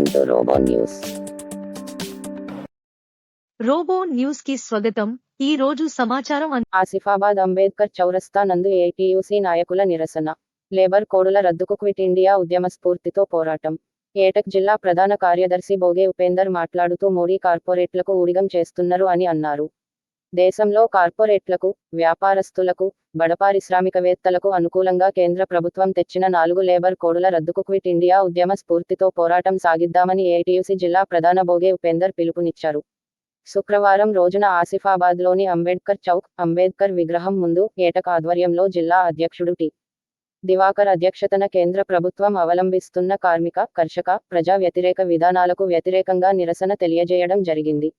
Robo News. Robo news. కి స్వాగతం. ఈ రోజు సమాచారం ఆసిఫాబాద్ అంబేద్కర్ చౌరస్తా నందు ఏటీయూసీ నాయకుల నిరసన. లేబర్ కోడుల రద్దుకు క్విట్ ఇండియా ఉద్యమ స్ఫూర్తితో పోరాటం. ఏటక్ జిల్లా ప్రధాన కార్యదర్శి బోగే ఉపేందర్ మాట్లాడుతూ మోడీ కార్పొరేట్లకు ఊడిగం చేస్తున్నారు అని అన్నారు. దేశంలో కార్పొరేట్లకు వ్యాపారస్తులకు బడ పారిశ్రామికవేత్తలకు అనుకూలంగా కేంద్ర ప్రభుత్వం తెచ్చిన నాలుగు లేబర్ కోడుల రద్దుకు క్విట్ ఇండియా ఉద్యమ స్ఫూర్తితో పోరాటం సాగిద్దామని ఏటీయూసీ జిల్లా ప్రధాన భోగే ఉపేందర్ పిలుపునిచ్చారు. శుక్రవారం రోజున ఆసిఫాబాద్లోని అంబేద్కర్ చౌక్ అంబేద్కర్ విగ్రహం ముందు ఏటక ఆధ్వర్యంలో జిల్లా అధ్యక్షుడు టి. దివాకర్ అధ్యక్షతన కేంద్ర ప్రభుత్వం అవలంబిస్తున్న కార్మిక కర్షక ప్రజా వ్యతిరేక విధానాలకు వ్యతిరేకంగా నిరసన తెలియజేయడం జరిగింది.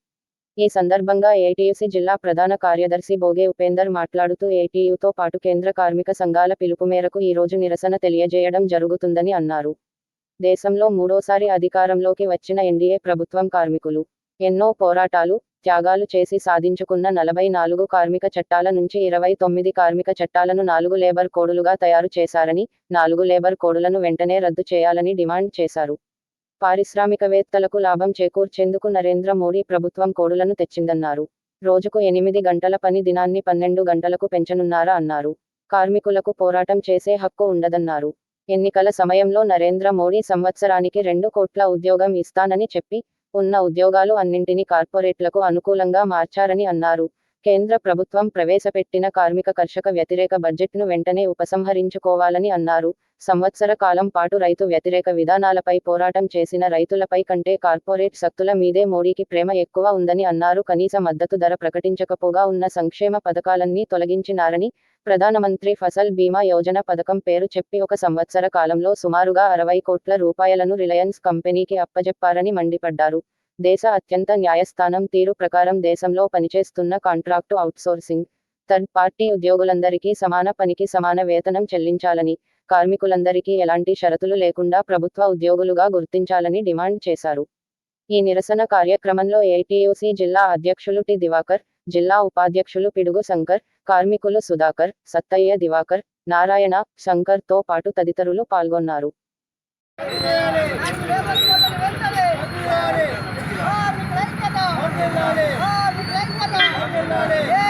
ఈ సందర్భంగా ఏటీయూసీ జిల్లా ప్రధాన కార్యదర్శి బోగే ఉపేందర్ మాట్లాడుతూ ఏటీయూతో పాటు కేంద్ర కార్మిక సంఘాల పిలుపు మేరకు ఈ రోజు నిరసన తెలియజేయడం జరుగుతుందని అన్నారు. దేశంలో మూడోసారి అధికారంలోకి వచ్చిన ఎన్డీఏ ప్రభుత్వం కార్మికులు ఎన్నో పోరాటాలు త్యాగాలు చేసి సాధించుకున్న నలభై నాలుగు కార్మిక చట్టాల నుంచి ఇరవై తొమ్మిది కార్మిక చట్టాలను నాలుగు లేబర్ కోడులుగా తయారు చేశారని నాలుగు లేబర్ కోడులను వెంటనే రద్దు చేయాలని డిమాండ్ చేశారు. పారిశ్రామికవేత్తలకు లాభం చేకూర్చేందుకు నరేంద్ర మోడీ ప్రభుత్వం కోడులను తెచ్చిందన్నారు. రోజుకు ఎనిమిది గంటల పని దినాన్ని పన్నెండు గంటలకు పెంచనున్నారా అన్నారు. కార్మికులకు పోరాటం చేసే హక్కు ఉండదన్నారు. ఎన్నికల సమయంలో నరేంద్ర మోడీ సంవత్సరానికి రెండు కోట్ల ఉద్యోగం ఇస్తానని చెప్పి ఉన్న ఉద్యోగాలు అన్నింటినీ కార్పొరేట్లకు అనుకూలంగా మార్చారని అన్నారు. కేంద్ర ప్రభుత్వం ప్రవేశపెట్టిన కార్మిక కర్షక వ్యతిరేక బడ్జెట్ను వెంటనే ఉపసంహరించుకోవాలని అన్నారు. సంవత్సర కాలం పాటు రైతు వ్యతిరేక విధానాలపై పోరాటం చేసిన రైతులపై కంటే కార్పొరేట్ శక్తుల మీదే మోడీకి ప్రేమ ఎక్కువ ఉందని అన్నారు. కనీస మద్దతు ధర ప్రకటించకపోగా ఉన్న సంక్షేమ పథకాలన్నీ తొలగించినారని ప్రధానమంత్రి ఫసల్ బీమా యోజన పథకం పేరు చెప్పి ఒక సంవత్సర కాలంలో సుమారుగా అరవై కోట్ల రూపాయలను రిలయన్స్ కంపెనీకి అప్పజెప్పారని మండిపడ్డారు. దేశ అత్యంత న్యాయస్థానం తీరు ప్రకారం దేశంలో పనిచేస్తున్న కాంట్రాక్టు అవుట్సోర్సింగ్ థర్డ్ పార్టీ ఉద్యోగులందరికీ సమాన పనికి సమాన వేతనం చెల్లించాలని కార్మికులందరికీ ఎలాంటి షరతులు లేకుండా ప్రభుత్వ ఉద్యోగులుగా గుర్తించాలని డిమాండ్ చేశారు ఈ నిరసన కార్యక్రమంలో ఏటీయూసీ జిల్లా అధ్యక్షులు టి దివాకర్ జిల్లా ఉపాధ్యక్షులు పిడుగు శంకర్ కార్మికులు సుధాకర్ సత్తయ్య దివాకర్ నారాయణ శంకర్తో పాటు తదితరులు పాల్గొన్నారు కేంద్ర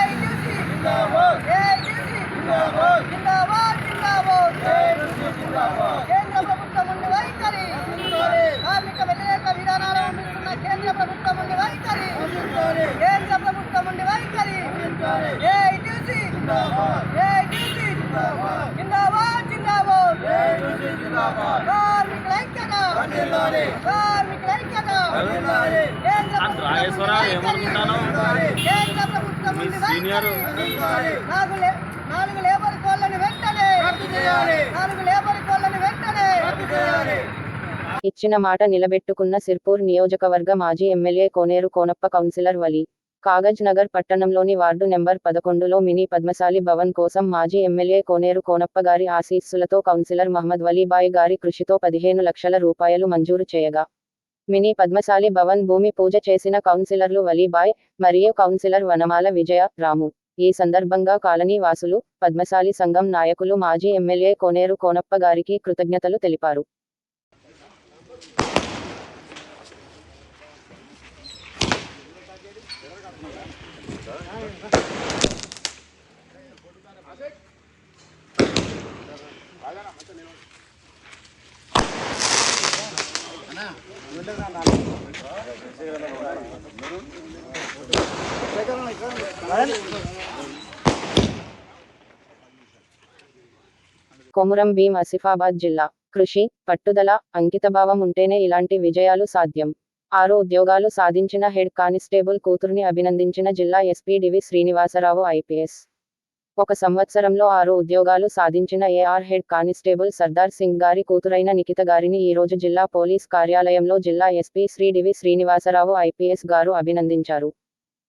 నాలుగు లేబర్ కోళ్ళని వెంటనే నాలుగు లేబర్ కోళ్ళని వెంటనే ఇచ్చిన మాట నిలబెట్టుకున్న సిర్పూర్ నియోజకవర్గ మాజీ ఎమ్మెల్యే కోనేరు కోనప్ప కౌన్సిలర్ వలి. కాగజ్ నగర్ పట్టణంలోని వార్డు నెంబర్ పదకొండులో మినీ పద్మశాలి భవన్ కోసం మాజీ ఎమ్మెల్యే కోనేరు కోనప్ప గారి ఆశీస్సులతో కౌన్సిలర్ మహమ్మద్ వలీబాయ్ గారి కృషితో పదిహేను లక్షల రూపాయలు మంజూరు చేయగా మినీ పద్మశాలి భవన్ భూమి పూజ చేసిన కౌన్సిలర్లు వలీబాయ్ మరియు కౌన్సిలర్ వనమాల విజయ రాము. ఈ సందర్భంగా కాలనీ వాసులు పద్మశాలి సంఘం నాయకులు మాజీ ఎమ్మెల్యే కోనేరు కోనప్ప గారికి కృతజ్ఞతలు తెలిపారు. కొమురం భీం ఆసిఫాబాద్ జిల్లా. కృషి పట్టుదల అంకితభావం ఉంటేనే ఇలాంటి విజయాలు సాధ్యం. ఆరు ఉద్యోగాలు సాధించిన హెడ్ కానిస్టేబుల్ కూతుర్ని అభినందించిన జిల్లా ఎస్పీ డివి శ్రీనివాసరావు ఐపీఎస్. ఒక సంవత్సరంలో ఆరు ఉద్యోగాలు సాధించిన AR head constable Sardar Singh గారి కూతురైన నిఖిత గారిని ఈ రోజు జిల్లా పోలీస్ కార్యాలయంలో జిల్లా SP Shri D V Srinivasarao IPS గారు అభినందించారు.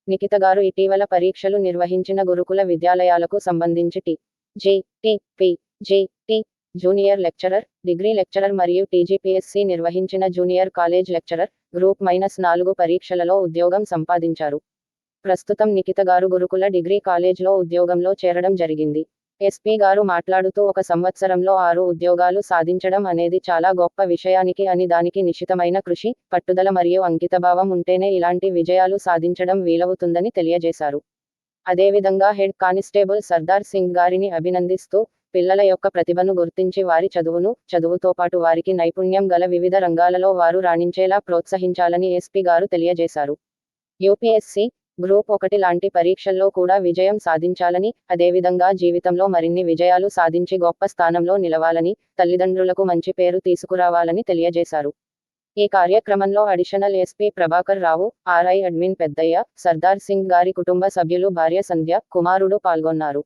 నిఖిత గారు ఇటీవల పరీక్షలు నిర్వహించిన గురుకుల విద్యాలయాలకు సంబంధించి T. J. T. P. J. T. Junior lecturer degree lecturer మరియు టీజీపీఎస్సీ నిర్వహించిన junior college lecturer group minus నాలుగు పరీక్షలలో ఉద్యోగం సంపాదించారు. ప్రస్తుతం నిఖిత గారు గురుకుల డిగ్రీ కాలేజ్లో ఉద్యోగంలో చేరడం జరిగింది. ఎస్పీ గారు మాట్లాడుతూ ఒక సంవత్సరంలో ఆరు ఉద్యోగాలు సాధించడం అనేది చాలా గొప్ప విషయానికి అని దానికి నిశితమైన కృషి పట్టుదల మరియు అంకితభావం ఉంటేనే ఇలాంటి విజయాలు సాధించడం వీలవుతుందని తెలియజేశారు. అదేవిధంగా హెడ్ కానిస్టేబుల్ సర్దార్ సింగ్ గారిని అభినందిస్తూ పిల్లల యొక్క ప్రతిభను గుర్తించి వారి చదువును చదువుతో పాటు వారికి నైపుణ్యం గల వివిధ రంగాలలో వారు రాణించేలా ప్రోత్సహించాలని ఎస్పీ గారు తెలియజేశారు. యూపీఎస్సీ గ్రూప్ ఒకటి లాంటి పరీక్షల్లో కూడా విజయం సాధించాలని అదేవిధంగా జీవితంలో మరిన్ని విజయాలు సాధించి గొప్ప స్థానంలో నిలవాలని తల్లిదండ్రులకు మంచి పేరు తీసుకురావాలని తెలియజేశారు. ఈ కార్యక్రమంలో additional SP Prabhakar Rao R I admin Peddaiah Sardar Singh గారి కుటుంబ సభ్యులు భార్య సంధ్య కుమారుడు పాల్గొన్నారు.